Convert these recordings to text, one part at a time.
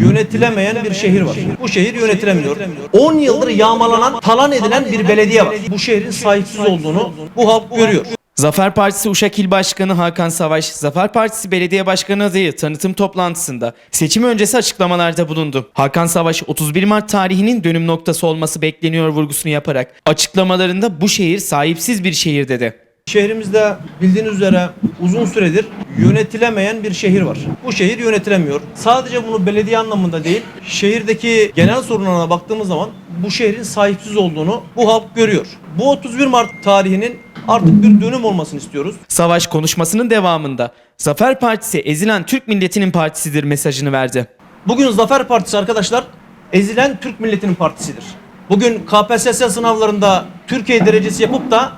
yönetilemeyen bir şehir var. Bu şehir yönetilemiyor. 10 yıldır yağmalanan, talan edilen bir belediye var. Bu şehrin sahipsiz olduğunu bu halk görüyor. Zafer Partisi Uşak İl Başkanı Hakan Savaş, Zafer Partisi Belediye Başkanı adayı tanıtım toplantısında seçim öncesi açıklamalarda bulundu. Hakan Savaş 31 Mart tarihinin dönüm noktası olması bekleniyor vurgusunu yaparak açıklamalarında bu şehir sahipsiz bir şehir dedi. Şehrimizde bildiğiniz üzere uzun süredir yönetilemeyen bir şehir var. Bu şehir yönetilemiyor. Sadece bunu belediye anlamında değil, şehirdeki genel sorunlarına baktığımız zaman bu şehrin sahipsiz olduğunu bu halk görüyor. Bu 31 Mart tarihinin artık bir dönüm olmasını istiyoruz. Savaş konuşmasının devamında Zafer Partisi ezilen Türk milletinin partisidir mesajını verdi. Bugün Zafer Partisi arkadaşlar ezilen Türk milletinin partisidir. Bugün KPSS sınavlarında Türkiye derecesi yapıp da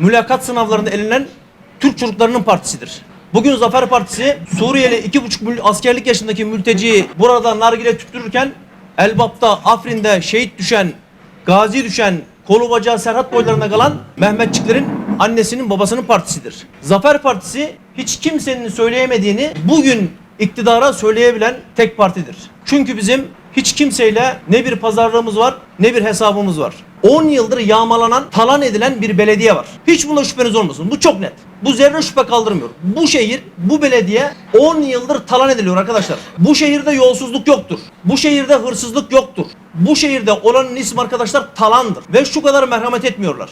mülakat sınavlarında elenen Türk çocuklarının partisidir. Bugün Zafer Partisi Suriyeli iki buçuk mil- askerlik yaşındaki mülteciyi burada nargile tüttürürken Elbap'ta, Afrin'de şehit düşen, gazi düşen, kolu bacağı Serhat boylarında kalan Mehmetçiklerin annesinin babasının partisidir. Zafer Partisi hiç kimsenin söyleyemediğini bugün iktidara söyleyebilen tek partidir. Çünkü bizim hiç kimseyle ne bir pazarlığımız var ne bir hesabımız var. 10 yıldır yağmalanan, talan edilen bir belediye var. Hiç bunda şüpheniz olmasın. Bu çok net. Bu zerre şüphe kaldırmıyor. Bu şehir, bu belediye 10 yıldır talan ediliyor arkadaşlar. Bu şehirde yolsuzluk yoktur. Bu şehirde hırsızlık yoktur. Bu şehirde olanın ismi arkadaşlar talandır. Ve şu kadar merhamet etmiyorlar.